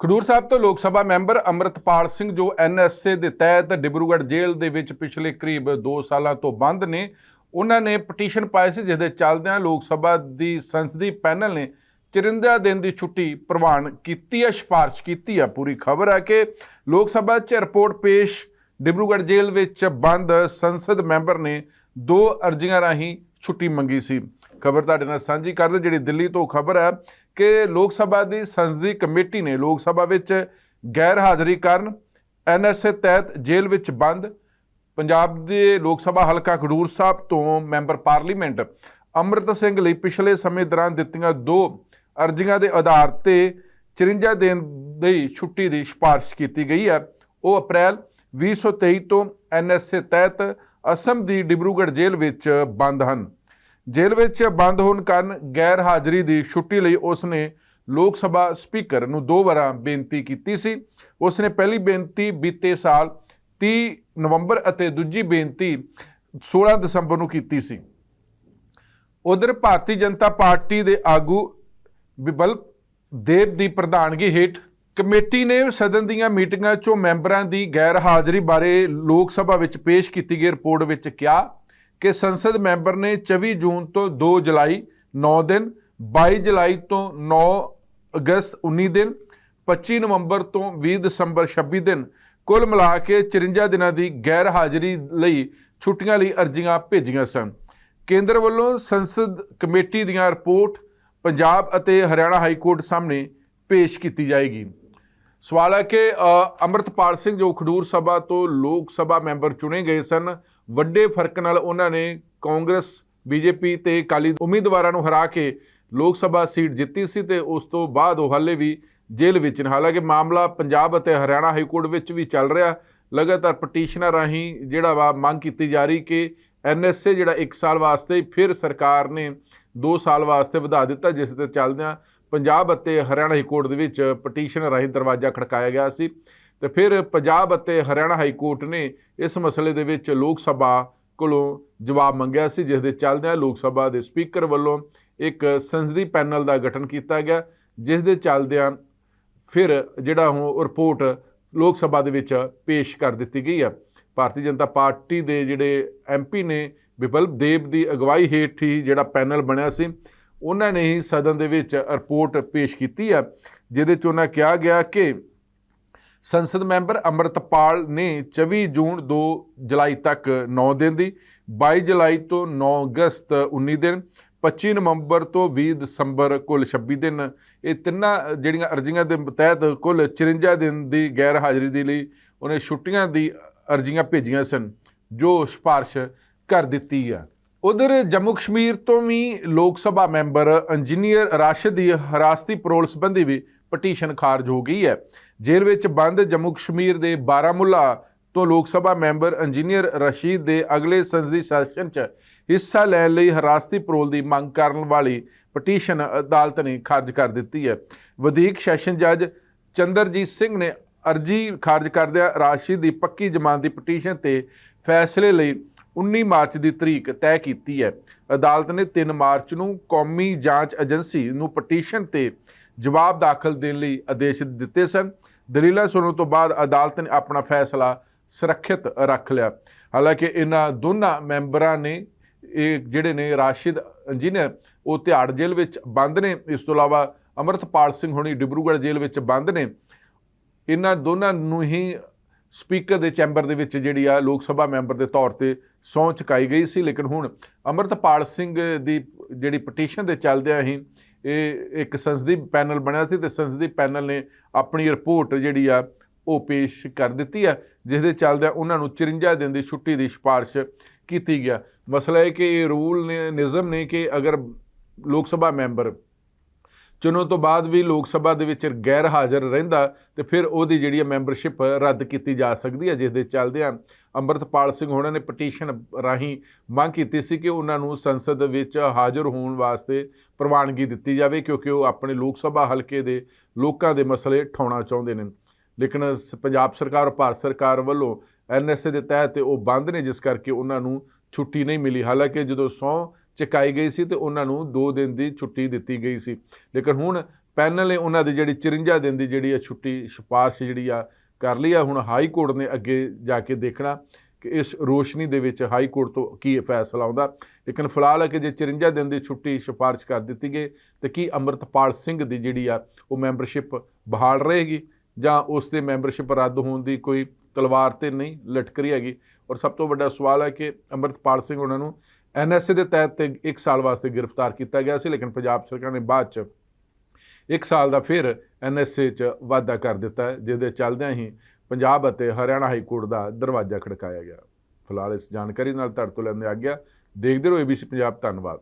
ਖਡੂਰ ਸਾਹਿਬ ਤੋਂ ਲੋਕ ਸਭਾ ਮੈਂਬਰ ਅੰਮ੍ਰਿਤਪਾਲ ਸਿੰਘ ਜੋ ਐਨਐਸਏ ਦੇ ਤਹਿਤ ਡਿਬਰੂਗੜ੍ਹ ਜੇਲ੍ਹ ਦੇ ਵਿੱਚ ਪਿਛਲੇ ਕਰੀਬ 2 ਸਾਲਾਂ ਤੋਂ ਬੰਦ ਨੇ, ਉਹਨਾਂ ਨੇ ਪਟੀਸ਼ਨ ਪਾਈ ਸੀ ਜਿਸ ਦੇ ਚੱਲਦਿਆਂ ਲੋਕ ਸਭਾ ਦੀ ਸੰਸਦੀ ਪੈਨਲ ਨੇ ਚਰਿੰਦਾ ਦਿਨ ਦੀ ਛੁੱਟੀ ਪ੍ਰਵਾਨ ਕੀਤੀ ਹੈ, ਸਿਫਾਰਿਸ਼ ਕੀਤੀ ਹੈ। ਪੂਰੀ ਖਬਰ ਹੈ ਕਿ ਲੋਕ ਸਭਾ 'ਚ ਰਿਪੋਰਟ ਪੇਸ਼ ਡਿਬਰੂਗੜ੍ਹ ਜੇਲ੍ਹ ਵਿੱਚ ਬੰਦ ਸੰਸਦ ਮੈਂਬਰ ਨੇ ਦੋ ਅਰਜ਼ੀਆਂ ਰਾਹੀਂ ਛੁੱਟੀ ਮੰਗੀ ਸੀ। ਖਬਰ ਤੁਹਾਡੇ ਨਾਲ ਸਾਂਝੀ ਕਰਦੇ ਜਿਹੜੀ ਦਿੱਲੀ ਤੋਂ ਖਬਰ ਹੈ ਕਿ ਲੋਕ ਸਭਾ ਦੀ ਸੰਸਦੀ ਕਮੇਟੀ ਨੇ ਲੋਕ ਸਭਾ ਵਿੱਚ ਗੈਰ ਹਾਜ਼ਰੀ ਕਾਰਨ ਐਨਐਸਏ ਤਹਿਤ ਜੇਲ੍ਹ ਵਿੱਚ ਬੰਦ। ਪੰਜਾਬ ਦੇ ਲੋਕ ਸਭਾ ਹਲਕਾ ਖਡੂਰ ਸਾਹਿਬ ਤੋਂ ਮੈਂਬਰ ਪਾਰਲੀਮੈਂਟ ਅੰਮ੍ਰਿਤ ਸਿੰਘ ਲਈ ਪਿਛਲੇ ਸਮੇਂ ਦੌਰਾਨ ਦਿੱਤੀਆਂ ਦੋ ਅਰਜ਼ੀਆਂ ਦੇ ਆਧਾਰ ਤੇ 54 ਦਿਨ ਦੀ ਛੁੱਟੀ ਦੀ ਸਿਫਾਰਿਸ਼ ਕੀਤੀ ਗਈ ਹੈ। ਉਹ ਅਪ੍ਰੈਲ 2023 ਤੋਂ ਐਨਐਸਏ ਤਹਿਤ ਅਸਮ ਦੀ ਡਿਬਰੂਗੜ੍ਹ ਜੇਲ੍ਹ ਵਿੱਚ ਬੰਦ ਹਨ। ਜੇਲ੍ਹ ਵਿੱਚ ਬੰਦ ਹੋਣ ਕਾਰਨ ਗੈਰ ਹਾਜ਼ਰੀ ਦੀ ਛੁੱਟੀ ਲਈ ਉਸ ਨੇ ਲੋਕ ਸਭਾ ਸਪੀਕਰ ਨੂੰ ਦੋ ਵਾਰਾਂ ਬੇਨਤੀ ਕੀਤੀ ਸੀ। ਉਸ ਨੇ ਪਹਿਲੀ ਬੇਨਤੀ ਬੀਤੇ ਸਾਲ 30 ਨਵੰਬਰ ਅਤੇ ਦੂਜੀ ਬੇਨਤੀ 16 ਦਸੰਬਰ ਨੂੰ ਕੀਤੀ ਸੀ। ਉਧਰ ਭਾਰਤੀ ਜਨਤਾ ਪਾਰਟੀ ਦੇ ਆਗੂ ਬਿਬਲ ਦੇਵ ਦੀ ਪ੍ਰਧਾਨਗੀ ਹੇਠ ਕਮੇਟੀ ਨੇ ਸਦਨ ਦੀਆਂ ਮੀਟਿੰਗਾਂ 'ਚੋਂ ਮੈਂਬਰਾਂ ਦੀ ਗੈਰ ਹਾਜ਼ਰੀ ਬਾਰੇ ਲੋਕ ਸਭਾ ਵਿੱਚ ਪੇਸ਼ ਕੀਤੀ ਗਈ ਰਿਪੋਰਟ ਵਿੱਚ ਕਿਹਾ ਕਿ ਸੰਸਦ ਮੈਂਬਰ ਨੇ 24 ਜੂਨ ਤੋਂ 2 ਜੁਲਾਈ 9 ਦਿਨ 22 ਜੁਲਾਈ ਤੋਂ 9 ਅਗਸਤ 19 ਦਿਨ 25 ਨਵੰਬਰ ਤੋਂ 20 ਦਸੰਬਰ 26 ਦਿਨ, ਕੁੱਲ ਮਿਲਾ ਕੇ 54 ਦਿਨਾਂ ਦੀ ਗੈਰ ਹਾਜ਼ਰੀ ਲਈ ਛੁੱਟੀਆਂ ਲਈ ਅਰਜ਼ੀਆਂ ਭੇਜੀਆਂ ਸਨ। ਕੇਂਦਰ ਵੱਲੋਂ ਸੰਸਦ ਕਮੇਟੀ ਦੀਆਂ ਰਿਪੋਰਟ ਪੰਜਾਬ ਅਤੇ ਹਰਿਆਣਾ ਹਾਈ ਕੋਰਟ ਸਾਹਮਣੇ ਪੇਸ਼ ਕੀਤੀ ਜਾਏਗੀ। ਸਵਾਲ ਹੈ ਕਿ ਅ, ਅੰਮ੍ਰਿਤਪਾਲ ਸਿੰਘ ਜੋ ਖਡੂਰ ਸਭਾ ਤੋਂ ਲੋਕ ਸਭਾ ਮੈਂਬਰ ਚੁਣੇ ਗਏ ਸਨ ਵੱਡੇ ਫ਼ਰਕ ਨਾਲ ਉਹਨਾਂ ਨੇ ਕਾਂਗਰਸ ਬੀਜੇਪੀ ਤੇ ਅਕਾਲੀ ਉਮੀਦਵਾਰਾਂ ਨੂੰ ਹਰਾ ਕੇ ਲੋਕ ਸਭਾ ਸੀਟ ਜਿੱਤੀ ਸੀ ਤੇ ਉਸ ਤੋਂ ਬਾਅਦ ਉਹ ਹਾਲੇ ਵੀ ਜੇਲ੍ਹ ਵਿੱਚ ਨੇ। ਹਾਲਾਂਕਿ ਮਾਮਲਾ ਪੰਜਾਬ ਅਤੇ ਹਰਿਆਣਾ ਹਾਈ ਕੋਰਟ ਵਿੱਚ ਵੀ ਚੱਲ ਰਿਹਾ। ਲਗਾਤਾਰ ਪਟੀਸ਼ਨਾਂ ਰਾਹੀਂ ਜਿਹੜਾ ਵਾ ਮੰਗ ਕੀਤੀ ਜਾ ਰਹੀ ਕਿ ਐਨਐਸਏ ਜਿਹੜਾ 1 ਸਾਲ ਵਾਸਤੇ ਫਿਰ ਸਰਕਾਰ ਨੇ 2 ਸਾਲ ਵਾਸਤੇ ਵਧਾ ਦਿੱਤਾ ਜਿਸ ਤੇ ਚੱਲਦਿਆਂ ਪੰਜਾਬ ਅਤੇ ਹਰਿਆਣਾ ਹਾਈ ਕੋਰਟ ਦੇ ਵਿੱਚ ਪਟੀਸ਼ਨ ਰਾਹੀਂ ਦਰਵਾਜ਼ਾ ਖੜਕਾਇਆ ਗਿਆ ਸੀ ਤੇ ਫਿਰ ਪੰਜਾਬ ਅਤੇ ਹਰਿਆਣਾ ਹਾਈ ਕੋਰਟ ਨੇ ਇਸ ਮਸਲੇ ਦੇ ਵਿੱਚ ਲੋਕ ਸਭਾ ਕੋਲੋਂ ਜਵਾਬ ਮੰਗਿਆ ਸੀ, ਜਿਸ ਦੇ ਚੱਲਦਿਆਂ ਲੋਕ ਸਭਾ ਦੇ ਸਪੀਕਰ ਵੱਲੋਂ ਇੱਕ ਸੰਸਦੀ ਪੈਨਲ ਦਾ ਗਠਨ ਕੀਤਾ ਗਿਆ, ਜਿਸ ਦੇ ਚੱਲਦਿਆਂ ਫਿਰ ਜਿਹੜਾ ਉਹ ਰਿਪੋਰਟ ਲੋਕ ਸਭਾ ਦੇ ਵਿੱਚ ਪੇਸ਼ ਕਰ ਦਿੱਤੀ ਗਈ ਹੈ। ਭਾਰਤੀ ਜਨਤਾ ਪਾਰਟੀ ਦੇ ਜਿਹੜੇ ਐਮਪੀ ਨੇ ਵਿਪਲ ਦੇਵ ਦੀ ਅਗਵਾਈ ਹੇਠ ਹੀ ਜਿਹੜਾ ਪੈਨਲ ਬਣਿਆ ਸੀ ਉਹਨਾਂ ਨੇ ਹੀ ਸਦਨ ਦੇ ਵਿੱਚ ਰਿਪੋਰਟ ਪੇਸ਼ ਕੀਤੀ ਹੈ, ਜਿਹਦੇ ਚ ਉਹਨਾਂ ਕਿਹਾ ਗਿਆ ਕਿ ਸੰਸਦ ਮੈਂਬਰ ਅੰਮ੍ਰਿਤਪਾਲ ਨੇ 24 ਜੂਨ 2 ਜੁਲਾਈ ਤੱਕ 9 ਦਿਨ ਦੀ 22 ਜੁਲਾਈ ਤੋਂ 9 ਅਗਸਤ 19 ਦਿਨ 25 ਨਵੰਬਰ ਤੋਂ 20 ਦਸੰਬਰ ਕੁੱਲ 26 ਦਿਨ। ਇਹ ਤਿੰਨਾਂ ਜਿਹੜੀਆਂ ਅਰਜ਼ੀਆਂ ਦੇ ਤਹਿਤ ਕੁੱਲ 54 ਦਿਨ ਦੀ ਗੈਰ ਹਾਜ਼ਰੀ ਦੇ ਲਈ ਉਹਨੇ ਛੁੱਟੀਆਂ ਦੀ ਅਰਜ਼ੀਆਂ ਭੇਜੀਆਂ ਸਨ, ਜੋ ਸਿਫਾਰਿਸ਼ ਕਰ ਦਿੱਤੀ ਆ। ਉਧਰ ਜੰਮੂ ਕਸ਼ਮੀਰ ਤੋਂ ਵੀ ਲੋਕ ਸਭਾ ਮੈਂਬਰ ਇੰਜੀਨੀਅਰ ਰਾਸ਼ਦ ਦੀ ਹਰਾਸਤੀ ਪਰੋਲ ਸੰਬੰਧੀ ਵੀ ਪਟੀਸ਼ਨ ਖਾਰਜ ਹੋ ਗਈ ਹੈ। ਜੇਲ੍ਹ ਵਿੱਚ ਬੰਦ ਜੰਮੂ ਕਸ਼ਮੀਰ ਦੇ ਬਾਰਾਮੁੱਲਾ ਤੋਂ ਲੋਕ ਸਭਾ ਮੈਂਬਰ ਇੰਜੀਨੀਅਰ ਰਸ਼ੀਦ ਦੇ ਅਗਲੇ ਸੰਸਦੀ ਸੈਸ਼ਨ 'ਚ ਹਿੱਸਾ ਲੈਣ ਲਈ ਹਰਾਸਤੀ ਪਰੋਲ ਦੀ ਮੰਗ ਕਰਨ ਵਾਲੀ ਪਟੀਸ਼ਨ ਅਦਾਲਤ ਨੇ ਖਾਰਜ ਕਰ ਦਿੱਤੀ ਹੈ। ਵਧੀਕ ਸੈਸ਼ਨ ਜੱਜ ਚੰਦਰਜੀਤ ਸਿੰਘ ਨੇ ਅਰਜੀ ਖਾਰਜ ਕਰਦਿਆਂ ਰਾਸ਼ਿਦ ਦੀ ਪੱਕੀ ਜ਼ਮਾਨਤ ਦੀ ਪਟੀਸ਼ਨ ਤੇ ਫੈਸਲੇ ਲਈ 19 ਮਾਰਚ ਦੀ ਤਰੀਕ ਤੈਅ ਕੀਤੀ ਹੈ। ਅਦਾਲਤ ਨੇ 3 ਮਾਰਚ ਨੂੰ ਕੌਮੀ ਜਾਂਚ ਏਜੰਸੀ ਨੂੰ ਪਟੀਸ਼ਨ ਤੇ ਜਵਾਬ ਦਾਖਲ ਦੇਣ ਲਈ ਆਦੇਸ਼ ਦਿੱਤੇ ਸਨ। ਦਲੀਲਾਂ ਸੁਣਨ ਤੋਂ ਬਾਅਦ ਅਦਾਲਤ ਨੇ ਆਪਣਾ ਫੈਸਲਾ ਸੁਰੱਖਿਅਤ ਰੱਖ ਲਿਆ। ਹਾਲਾਂਕਿ ਇਹਨਾਂ ਦੋਨਾਂ ਮੈਂਬਰਾਂ ਨੇ, ਇਹ ਜਿਹੜੇ ਨੇ ਰਾਸ਼ਿਦ ਇੰਜੀਨੀਅਰ ਉਹ ਤਿਹਾੜ ਜੇਲ੍ਹ ਵਿੱਚ ਬੰਦ ਨੇ। ਇਸ ਤੋਂ ਇਲਾਵਾ ਅਮਰਤਪਾਲ ਸਿੰਘ ਹੁਣੀ ਡਿਬਰੂਗੜ੍ਹ ਜੇਲ੍ਹ ਵਿੱਚ ਬੰਦ ਨੇ। ਇਹਨਾਂ ਦੋਨਾਂ ਨੂੰ ਹੀ ਸਪੀਕਰ ਦੇ ਚੈਂਬਰ ਦੇ ਵਿੱਚ ਜਿਹੜੀ ਆ ਲੋਕ ਸਭਾ ਮੈਂਬਰ ਦੇ ਤੌਰ ਤੇ ਸਹੁੰ ਚੁਕਾਈ ਗਈ ਸੀ, ਲੇਕਿਨ ਹੁਣ ਅਮਰਤਪਾਲ ਸਿੰਘ ਦੀ ਜਿਹੜੀ ਪਟੀਸ਼ਨ ਦੇ ਚੱਲਦਿਆਂ ਹੀ ਇਹ ਇੱਕ ਸੰਸਦੀ ਪੈਨਲ ਬਣਿਆ ਸੀ ਤੇ ਸੰਸਦੀ ਪੈਨਲ ਨੇ ਆਪਣੀ ਰਿਪੋਰਟ ਜਿਹੜੀ ਆ ਉਹ ਪੇਸ਼ ਕਰ ਦਿੱਤੀ ਆ ਜਿਸ ਦੇ ਚੱਲਦਿਆਂ ਉਹਨਾਂ ਨੂੰ 54 ਦਿਨ ਦੀ ਛੁੱਟੀ ਦੀ ਸਿਫਾਰਿਸ਼ ਕੀਤੀ ਗਿਆ। ਮਸਲਾ ਇਹ ਕਿ ਇਹ ਰੂਲ ਨੇ, ਨਿਯਮ ਨੇ ਕਿ ਅਗਰ ਲੋਕ ਸਭਾ ਮੈਂਬਰ ਚੁਣਨ ਤੋਂ ਬਾਅਦ ਵੀ ਲੋਕ ਸਭਾ ਦੇ ਵਿੱਚ ਗੈਰ ਹਾਜ਼ਰ ਰਹਿੰਦਾ ਤੇ ਫਿਰ ਉਹਦੀ ਜਿਹੜੀ ਮੈਂਬਰਸ਼ਿਪ ਰੱਦ ਕੀਤੀ ਜਾ ਸਕਦੀ ਹੈ ਜਿਸ ਦੇ ਚੱਲਦਿਆਂ ਅੰਮ੍ਰਿਤਪਾਲ ਸਿੰਘ ਹੋਣਾ ਨੇ ਪਟੀਸ਼ਨ ਰਾਹੀਂ ਮੰਗ ਕੀਤੀ ਸੀ ਕਿ ਉਹਨਾਂ ਨੂੰ ਸੰਸਦ ਵਿੱਚ ਹਾਜ਼ਰ ਹੋਣ ਵਾਸਤੇ ਪ੍ਰਵਾਨਗੀ ਦਿੱਤੀ ਜਾਵੇ, ਕਿਉਂਕਿ ਉਹ ਆਪਣੇ ਲੋਕ ਸਭਾ ਹਲਕੇ ਦੇ ਲੋਕਾਂ ਦੇ ਮਸਲੇ ਠਾਉਣਾ ਚਾਹੁੰਦੇ ਨੇ। ਲੇਕਿਨ ਸ- ਪੰਜਾਬ ਸਰਕਾਰ ਔਰ ਭਾਰਤ ਸਰਕਾਰ ਵੱਲੋਂ ਐਨਐਸਏ ਦੇ ਤਹਿਤ ਉਹ ਬੰਦ ਨੇ, ਜਿਸ ਕਰਕੇ ਉਹਨਾਂ ਨੂੰ ਛੁੱਟੀ ਨਹੀਂ ਮਿਲੀ। ਹਾਲਾਂਕਿ ਜਦੋਂ ਸਹੁੰ ਚਕਾਈ ਗਈ ਸੀ ਤੇ ਉਹਨਾਂ ਨੂੰ 2 ਦਿਨ ਦੀ ਛੁੱਟੀ ਦਿੱਤੀ ਗਈ ਸੀ। ਲੇਕਿਨ ਹੁਣ ਪੈਨਲ ਨੇ ਉਹਨਾਂ ਦੀ ਜਿਹੜੀ 54 ਦਿਨ ਦੀ ਜਿਹੜੀ ਆ ਛੁੱਟੀ ਸਿਫਾਰਿਸ਼ ਜਿਹੜੀ ਆ ਕਰ ਲਈ ਆ, ਹੁਣ ਹਾਈ ਕੋਰਟ ਨੇ ਅੱਗੇ ਜਾ ਕੇ ਦੇਖਣਾ ਕਿ ਇਸ ਰੋਸ਼ਨੀ ਦੇ ਵਿੱਚ ਹਾਈ ਕੋਰਟ ਤੋਂ ਕੀ ਫੈਸਲਾ ਆਉਂਦਾ। ਲੇਕਿਨ ਫਿਲਹਾਲ ਹੈ ਕਿ ਜੇ 54 ਦਿਨ ਦੀ ਛੁੱਟੀ ਸਿਫਾਰਿਸ਼ ਕਰ ਦਿੱਤੀ ਗਈ, ਤੇ ਕੀ ਅੰਮ੍ਰਿਤਪਾਲ ਸਿੰਘ ਦੀ ਜਿਹੜੀ ਆ ਉਹ ਮੈਂਬਰਸ਼ਿਪ ਬਹਾਲ ਰਹੇਗੀ ਜਾਂ ਉਸ ਦੇ ਮੈਂਬਰਸ਼ਿਪ ਰੱਦ ਹੋਣ ਦੀ ਕੋਈ ਤਲਵਾਰ ਤੇ ਨਹੀਂ ਲਟਕ ਰਹੀ ਹੈਗੀ। ਔਰ ਸਭ ਤੋਂ ਵੱਡਾ ਸਵਾਲ ਹੈ ਕਿ ਅੰਮ੍ਰਿਤਪਾਲ ਸਿੰਘ ਉਹਨਾਂ ਨੂੰ ਐਨਐਸਏ ਦੇ ਤਹਿਤ ਤੇ 1 ਸਾਲ ਵਾਸਤੇ ਗ੍ਰਿਫਤਾਰ ਕੀਤਾ ਗਿਆ ਸੀ ਲੇਕਿਨ ਪੰਜਾਬ ਸਰਕਾਰ ਨੇ ਬਾਅਦ ਚ ਇੱਕ ਸਾਲ ਦਾ ਫਿਰ ਐਨਐਸਏ ਚ ਵਾਅਦਾ ਕਰ ਦਿੱਤਾ ਹੈ, ਜਿਹਦੇ ਚੱਲਦਿਆਂ ਹੀ ਪੰਜਾਬ ਅਤੇ ਹਰਿਆਣਾ ਹਾਈ ਕੋਰਟ ਦਾ ਦਰਵਾਜ਼ਾ ਖੜਕਾਇਆ ਗਿਆ। ਫਿਲਹਾਲ ਇਸ ਜਾਣਕਾਰੀ ਨਾਲ ਤੁਹਾਡੇ ਤੋਂ ਲੈਂਦੇ ਆ ਗਿਆ ਦੇਖਦੇ ਰਹੋ ਏਬੀਸੀ ਪੰਜਾਬ ਧੰਨਵਾਦ।